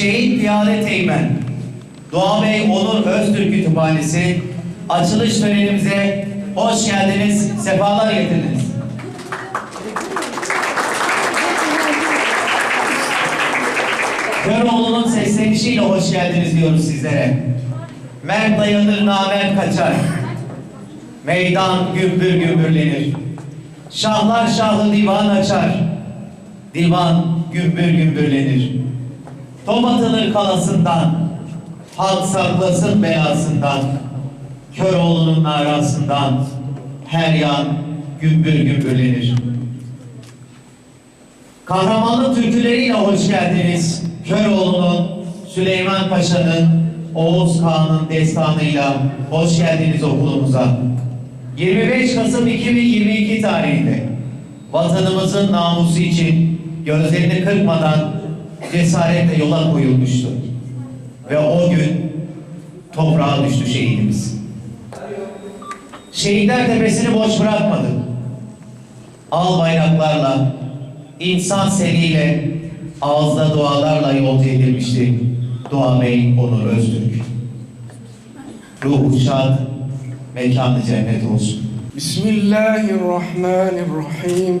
Şehit Piyade Teğmen, Doğa Bey Onur Öztürk Kütüphanesi açılış törenimize hoş geldiniz, sefalar getirdiniz. Köroğlu'nun seslenişiyle hoş geldiniz diyoruz sizlere. Mert dayanır, namen kaçar. Meydan gümbür gümbürlenir. Şahlar şahı divan açar. Divan gümbür gümbürlenir. Top atılır kalasından. Halk saklasın belasından. Köroğlu'nun narasından. Her yan gümbür gümbürlenir. Kahramanlık türküleriyle hoş geldiniz. Köroğlu'nun, Süleyman Paşa'nın, Oğuz Kağan'ın destanıyla hoş geldiniz okulumuza. 25 Kasım 2022 tarihinde vatanımızın namusu için gözlerini kırpmadan cesaretle yola koyulmuştu. Ve o gün toprağa düştü şehidimiz. Şehitler tepesini boş bırakmadık. Al bayraklarla, insan seriyle, ağızda dualarla yolcu edilmişti. Dua Bey Onur Öztürk. Ruhu şad, mekanı cennet olsun. Bismillahirrahmanirrahim.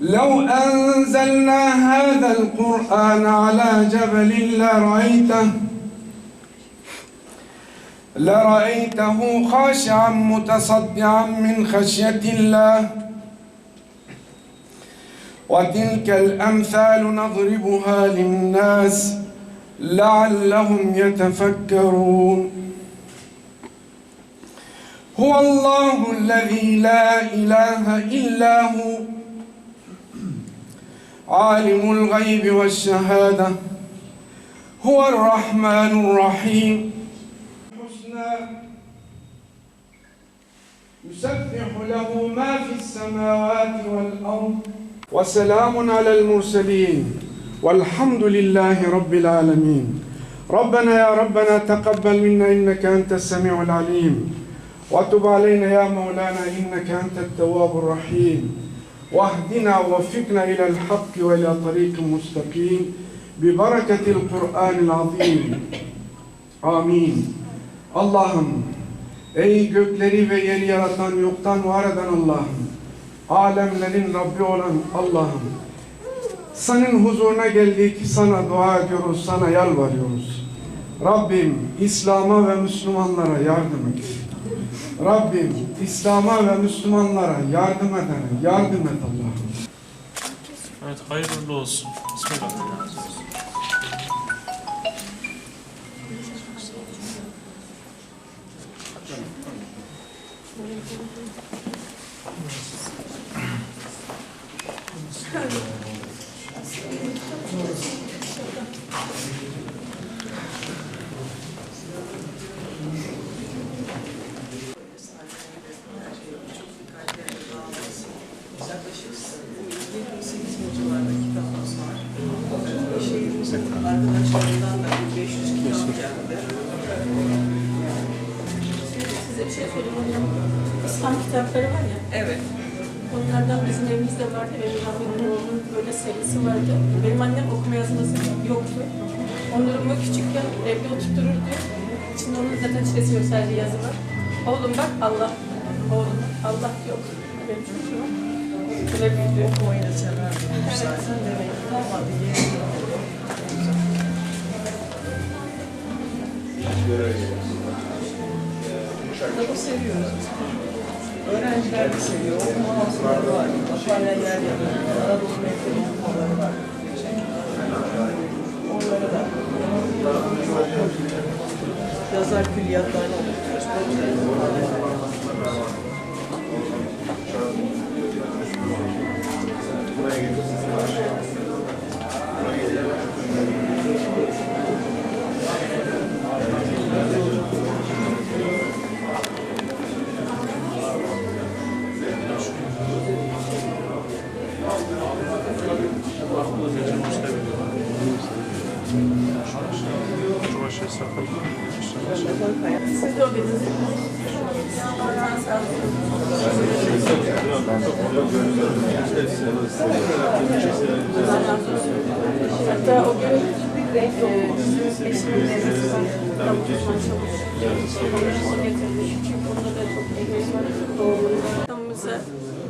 لو أنزلنا هذا القرآن على جبل لرأيته لرأيته خاشعا متصدعا من خشية الله. وتلك الأمثال نضربها للناس لعلهم يتفكرون. هو الله الذي لا إله إلا هو. عالم الغيب والشهادة هو الرحمن الرحيم. حسنى يسبح له ما في السماوات والأرض. وسلام على المرسلين. والحمد لله رب العالمين. ربنا يا ربنا تقبل منا إنك أنت السميع العليم. وتب علينا يا مولانا إنك أنت التواب الرحيم. واهدنا ووفقنا إلى الحق وإلى طريق مستقيم ببركة القرآن العظيم Amin. Allah'ım, ey gökleri ve yeri yaratan, yoktan var eden Allah'ım, alemlerin Rabbi olan Allah'ım, senin huzuruna geldik, sana dua ediyoruz, sana yalvarıyoruz. Rabbim, İslam'a ve Müslümanlara yardım et. Rabbim, İslam'a ve Müslümanlara yardım edene yardım et Allah'ım. Evet hayırlı olsun. Bismillah. Arkadaşlarımdan da bir 500 kilo geldi. Size bir şey söyleyeyim hocam. İslam kitapları var ya, Evet. onlardan bizim evimizde vardı. Benim rahmetli oğlumun böyle serisi vardı. Benim annem okuma yazması yoktu. Onları küçükken evde oturttururdu. İçinde onun zaten çilesi yok sadece yazı var. Oğlum bak Allah. Oğlum Allah yok. Benim çocuğum. Böyle büyüdü. Okumayı da severdim. Zaten demek ki kalmadı. Yeni Kitabı seviyoruz. Öğrenciler de seviyor. Okuma havuzları var. Paneller yapıyor. Anadolu Mektep okumaları var. Onları da. Yazar külliyatlarını okutuyoruz. Çuvaşı sakın. Siz de o gün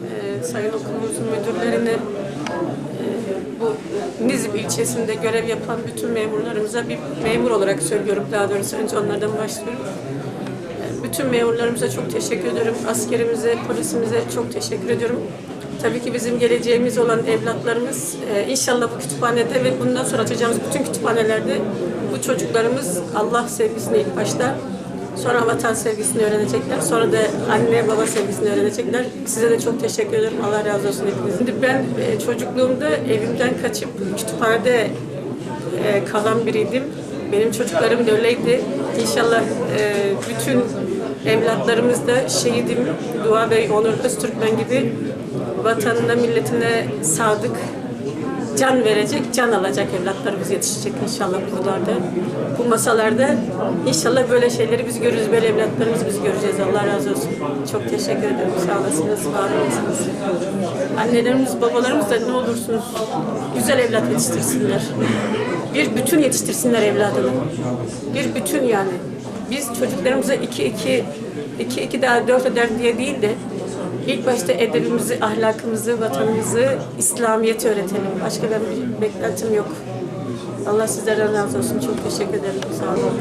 e, Sayın Okulumuzun müdürlerine bu Nizip ilçesinde görev yapan bütün memurlarımıza bir memur olarak söylüyorum daha doğrusu önce onlardan başlıyorum. E, Bütün memurlarımıza çok teşekkür ediyorum. Askerimize, polisimize çok teşekkür ediyorum. Tabii ki bizim geleceğimiz olan evlatlarımız e, inşallah bu kütüphanede ve bundan sonra açacağımız bütün kütüphanelerde bu çocuklarımız Allah sevgisini ilk başta Sonra vatan sevgisini öğrenecekler. Sonra da anne baba sevgisini öğrenecekler. Size de çok teşekkür ederim. Allah razı olsun hepinizin. Ben e, çocukluğumda evimden kaçıp kütüphanede e, kalan biriydim. Benim çocuklarım da öyleydi. İnşallah e, bütün evlatlarımız da şehidim Dua Bey, Onur Öztürkmen gibi vatanına, milletine sadık, can verecek, can alacak evlatlarımız yetişecek inşallah buralarda. Bu masalarda inşallah böyle şeyleri biz görürüz, böyle evlatlarımızı biz göreceğiz. Allah razı olsun. Çok teşekkür ederim. Sağ olasınız, var olasınız. Annelerimiz, babalarımız da ne olursunuz güzel evlat yetiştirsinler. Bir bütün yetiştirsinler evladını. Bir bütün yani. Biz çocuklarımıza iki iki, iki iki daha dört eder diye değil de İlk başta edebimizi, ahlakımızı, vatanımızı, İslamiyet'i öğretelim. Başka ben bir beklentim yok. Allah sizlerden razı olsun. Çok teşekkür ederim. Sağ olun.